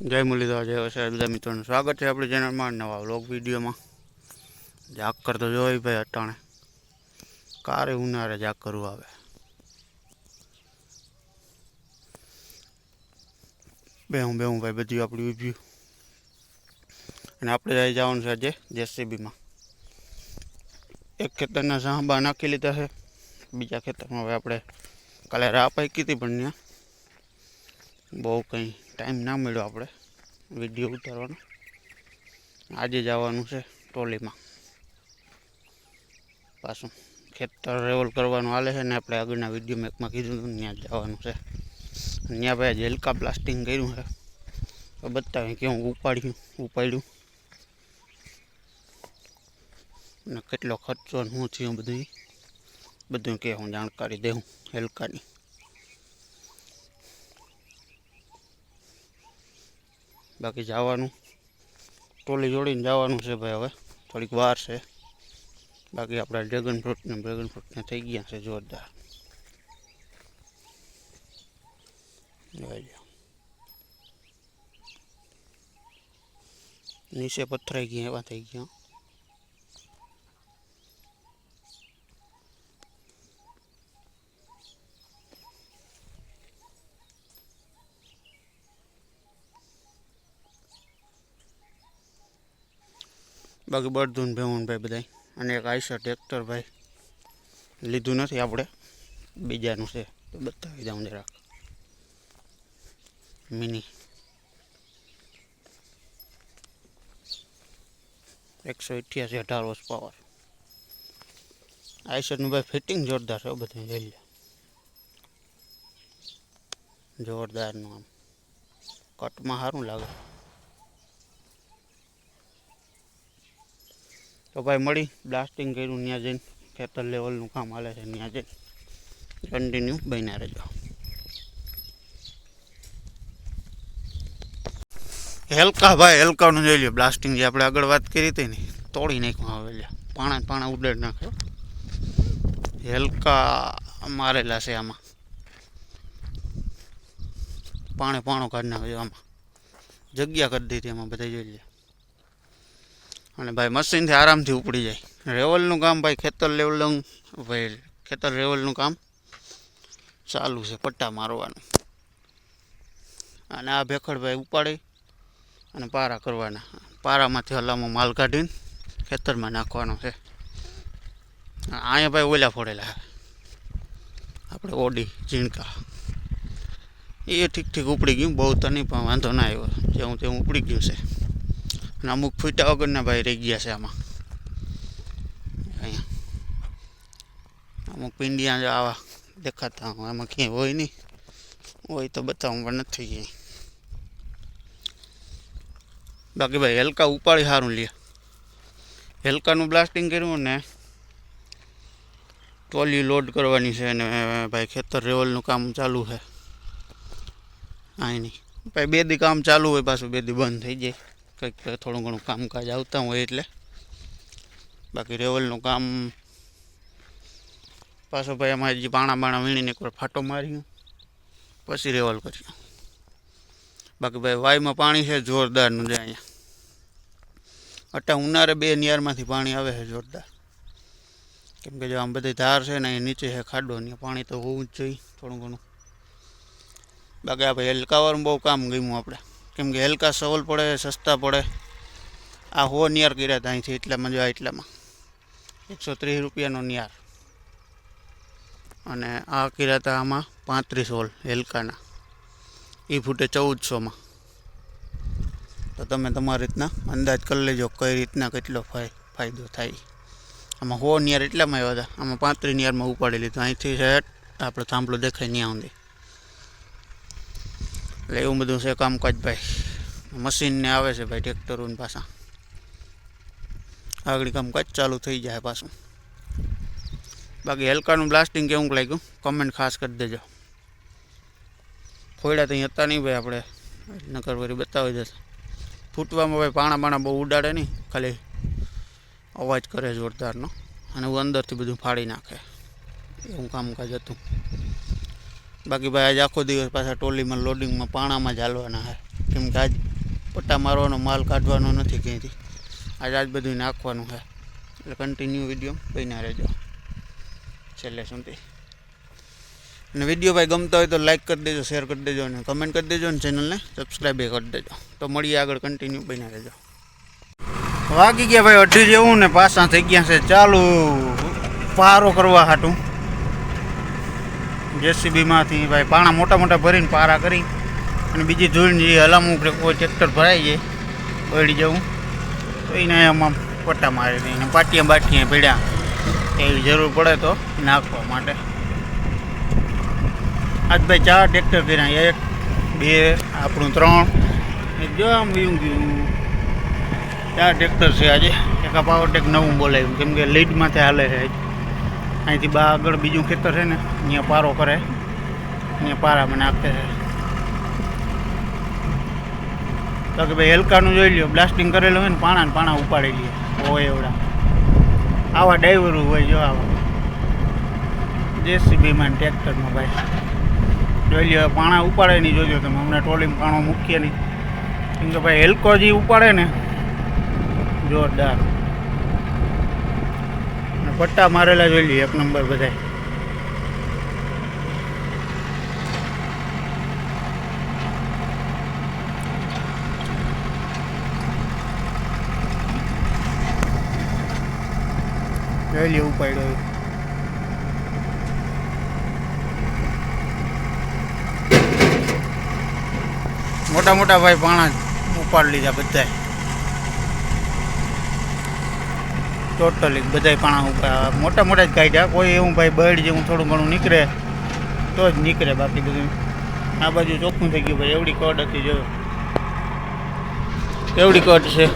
જય મુરલીધર, જય વસાય બધા મિત્રોનું સ્વાગત છે આપણી ચેનલમાં નવા વ્લોગ વિડીયોમાં. જાકર તો જોઈ ભાઈ અટાણે. કારે ઉનાળે જાકરું આવે બેહું બેહું ભાઈ, બધું આપણું ઉભ્યું અને આપણે જઈ જવાનું છે આજે જેસીબીમાં. એક ખેતરના સાંભા નાખી લીધા છે. બીજા ખેતરમાં હવે આપણે કાલે રાહ પાકી હતી પણ ત્યાં. બહુ કંઈ ટાઈમ ના મળ્યો આપણે. વીડિયો ઉતારવાનો. આજે જવાનું છે ટ્રોલીમાં પાછું ખેતર રેવલ કરવાનું હાલે છે ને આપણે આગળના વીડિયો મેકમાં કીધું હતું ત્યાં જવાનું છે. ત્યાં ભાઈ ઝેલકા હલકા પ્લાસ્ટિંગ કર્યું છે. તો બતાવે કે હું ઉપાડ્યું ઉપાડ્યું. અને કેટલો ખર્ચો ને શું થયું બધું. બધું કે હું જાણકારી દઉં હલકાની. બાકી જવાનું. ટોલી જોડીને જવાનું છે ભાઈ હવે. થોડીક વાર છે. બાકી આપણા ડ્રેગન ફ્રૂટ ને ડ્રેગન ફ્રૂટને થઈ ગયા છે જોરદાર. જોઈ લો. નીચે પથરાઈ ગયા, એવા થઈ ગયા. બાકી બધું ભેવનભાઈ બધા અને એક આઈસર ટ્રેક્ટર લીધું નથી આપણે બીજાનું છે. તો બતાવી દઉં જરાક મિની. એકસો અઠ્યાસી અઢાર વર્ષ પાવર. આઈસરનું ભાઈ ફિટિંગ જોરદાર છે બધું જોઈ લે જોરદારનું આમ. કટમાં સારું લાગે. તો ભાઈ મળી બ્લાસ્ટિંગ કર્યું, ત્યાં જઈને ખેતર લેવલનું કામ હાલે છે, ત્યાં જઈને કન્ટિન્યુ બન્યા રહેજો. હેલકા ભાઈ, હેલકાનું જોઈ લ્યો બ્લાસ્ટિંગ જે આપણે આગળ વાત કરી હતી ને, તોડી હવે લ્યો. પાણા પાણા ઉડાડી નાખ્યો. હેલકા મારેલા છે આમાં. પાણે, પાણો કાઢી નાખ્યો આમાં. જગ્યા કરી દીધી એમાં બધા જોઈ લે અને ભાઈ મશીનથી આરામથી ઉપડી જાય. રેવલનું કામ ભાઈ ખેતર લેવલનું, ભાઈ ખેતર રેવલનું કામ ચાલુ છે, પટ્ટા મારવાનું. અને આ ભેખડ ભાઈ ઉપાડી અને પારા કરવાના. પારામાંથી હલામો માલ કાઢીને ખેતરમાં નાખવાનો છે. અહીંયા ભાઈ ઓલા ફોડેલા આપણે ઓડી, ઝીણકા. એ ઠીક ઠીક ઉપડી ગયું, બહુ તો નહીં, પણ વાંધો ના આવ્યો. જેવું તેવું ઉપડી ગયું છે. અને અમુક ફૂટા વગરના ભાઈ રહી ગયા છે આમાં. અહીંયા. અમુક પિંડિયા જો આવા દેખાતા હું એમાં ક્યાંય હોય નહીં. હોય તો બતાવું, પણ નથી ક્યાંય. બાકી ભાઈ, હેલકા ઉપાડી સારું લે હેલકાનું બ્લાસ્ટિંગ કર્યું ને ટ્રોલી લોડ કરવાની છે અને ભાઈ, ખેતર રેવલનું કામ ચાલુ છે. નહીં ભાઈ બે દી કામ ચાલુ હોય, પાછું બે દી બંધ થઈ જાય. કંઈક થોડું ઘણું કામકાજ આવતા હોય એટલે. બાકી રેવલનું કામ પાછો ભાઈ અમારે જે પાણા બાણા વીણીને એકવાર ફાટો માર્યું. પછી રેવલ કર્યું. બાકી ભાઈ વાયમાં પાણી છે જોરદારનું છે અહીંયા. અટા ઉનાળે બે નિયારમાંથી પાણી આવે છે જોરદાર. કેમ કે જો આમ બધી ધાર છે ને અહીં નીચે છે ખાડો, ને પાણી તો હોવું જ જોઈએ થોડું ઘણું. બાકી આ ભાઈ હેલકાવાળું બહુ કામ ગમ્યું આપણે. કેમ કે હેલકા સવલ પડે, સસ્તા પડે. આ હો નિયાર કર્યા હતા અહીંથી એટલા મજા એટલામાં. એકસો ત્રીસ રૂપિયાનો નિયાર. અને આ કર્યા હતા આમાં પાંત્રીસ હોલ હેલકાના. એ ફૂટે ચૌદસોમાં. તો તમે તમારી રીતના અંદાજ કરી લેજો કઈ રીતના કેટલો ફાય, ફાયદો થાય. આમાં હો નિયાર એટલામાં આવ્યા હતા આમાં પાંત્રીસ નિયારમાં ઉપાડી લીધું. અહીંથી છે આપણે થાંભલો દેખાય ત્યાં સુધી. એટલે એવું બધું છે કામકાજ ભાઈ. મશીનને આવે છે ભાઈ ટ્રેક્ટરોને પાછા. આગળ કામકાજ ચાલુ થઈ જાય પાછું. બાકી હેલકાનું બ્લાસ્ટિંગ કેવું લાગ્યું? કમેન્ટ ખાસ કરી દેજો. ફોયડા તો અહીં હતા નહીં ભાઈ આપણે. નકર વળી બતાવી દેશે. ફૂટવામાં ભાઈ પાણા બાણા બહુ ઉડાડે નહીં. ખાલી અવાજ કરે જોરદારનો. અને હું અંદરથી બધું ફાડી નાખે. એવું કામકાજ હતું. બાકી ભાઈ આજ આખો દિવસ પાછા ટોલીમાં લોડિંગમાં પાણામાં જ હાલવાના છે. કેમ કે આજ પટ્ટા મારવાનો માલ કાઢવાનો નથી ક્યાંયથી. આજ આજ બધું નાખવાનું છે. એટલે કન્ટિન્યુ વીડિયો બન્યા રહેજો. છેલ્લે સુધી. અને વીડિયો ભાઈ ગમતો હોય તો લાઇક કરી દેજો શેર કરી દેજો અને કમેન્ટ કરી દેજો અને ચેનલને સબસ્ક્રાઈબ કરી દેજો. તો મળીએ આગળ કન્ટિન્યુ બન્યા રહેજો. વાગી ગયા ભાઈ અઢી જેવું ને પાછા થઈ ગયા છે. ચાલુ પારો કરવા હાટું. જેસીબીમાંથી ભાઈ પાણા મોટા મોટા ભરીને પારા કરી અને બીજી ધૂળની હલામું કે કોઈ ટ્રેક્ટર ભરાઈ જાય પડી જવું. તો એને આમાં પટ્ટા મારી દઈને પાટિયા બાટિયા પીડ્યા એવી જરૂર પડે તો નાખવા માટે. આજ ભાઈ ચાર ટ્રેક્ટર કર્યા, એક, બે, આપણું ત્રણ. જો આમ વયું ગયું ચાર ટ્રેક્ટર છે આજે. એક આ પાવરટેક નવું બોલાવ્યું કેમ કે લીડમાંથી હાલે છે. અહીંથી બા આગળ બીજું ખેતર છે ને, અહીંયા પારો કરે. અહીંયા પારામાં નાખે છે. તો કે ભાઈ હેલકાનું જોઈ લ્યો બ્લાસ્ટિંગ કરેલું હોય ને, પાણા ને પાણા ઉપાડી લઈએ હોય એવડા. આવા ડ્રાઈવરો હોય જો આવા. જેસીબીમાં ટ્રેક્ટરમાં ભાઈ. જોઈ લ્યો પાણા ઉપાડે નહીં, જોજો તમે. હમણાં ટ્રોલીમાં પાણો મૂકીએ નહીં. કેમ કે ભાઈ હેલકો જે ઉપાડે ને, જોરદાર. પટ્ટા મારેલા જોઈ લઈએ. એક નંબર બધાય. જોઈ લઈએ, ઉપાડ્યો મોટા મોટા ભાઈ પાણા ઉપાડી લીધા બધાય. ટોટલી, બધાય પાણા ઉપર મોટા મોટા જ કાઢ્યા કોઈ એવું ભાઈ બળ જેવું થોડું ઘણું નીકળે, તો જ નીકળે બાકી બધું. આ બાજુ ચોખ્ખું થઈ ગયું ભાઈ, એવડી કોટ હતી જો. એવડી કટ છે,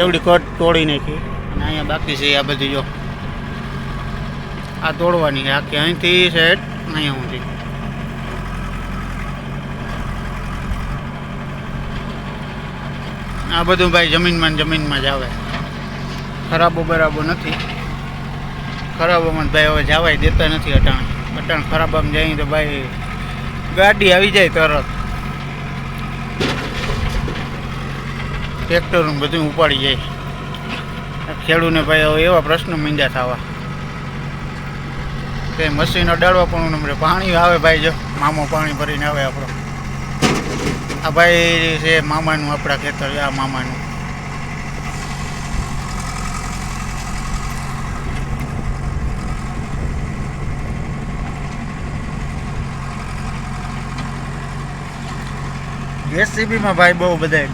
એવડી કટ તોડી નાખી. અને અહીંયા બાકી છે આ બધી જો. આ તોડવાની આખી અહીંથી સેટ અહીંયા સુધી. આ બધું ભાઈ જમીનમાં જમીનમાં જ આવે. ખરાબો બરાબો નથી. ખરાબોમાં ભાઈ હવે જવાય દેતા નથી અટાણ. અટાણ ખરાબામાં જઈએ તો ભાઈ ગાડી આવી જાય તરત. ટ્રેક્ટરનું બધું ઉપાડી જાય. ખેડૂને ભાઈ હવે એવા પ્રશ્નો મીંડા થવા. તે મશીન અડાડવા પણ નંબરે પાણી આવે ભાઈ જો, મામો પાણી ભરીને આવે આપણો. આ ભાઈ છે મામાનું આપણા ખેતર, આ મામાનું. જેસીબીમાં ભાઈ બહુ બધા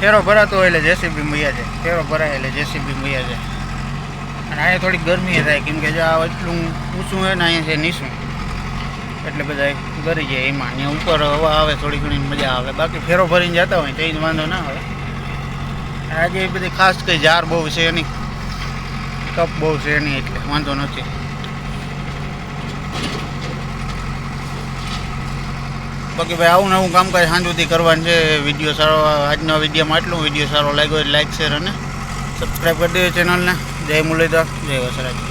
ફેરો ભરાતો હોય એટલે જેસીબી મૈયા છે ફેરો ભરાય એટલે જેસીબી મૈયા છે અને અહીંયા થોડીક ગરમી થાય, કેમ કે જો આ એટલું ઊંચું હોય ને અહીંયા છે નીચું. એટલે બધા ગરી જાય એમાં. અહીંયા ઉપર હવા આવે, થોડી ઘણી મજા આવે. બાકી ફેરો ભરીને જતા હોય તો જ વાંધો ના આવે. આજે એ બધી ખાસ કંઈ જાર બહુ છે એની કપ બહુ છે એની એટલે વાંધો નથી. બાકી ભાઈ આવું નવું કામકાજ સાંજ સુધી કરવાનું છે. વીડિયો સારો, આજનો વિડીયોમાં આટલું. વીડિયો સારો લાગ્યો લાઈક શેર અને સબસ્ક્રાઈબ કરી દેજો ચેનલને જય મુરલીધર, જય વસરાજ.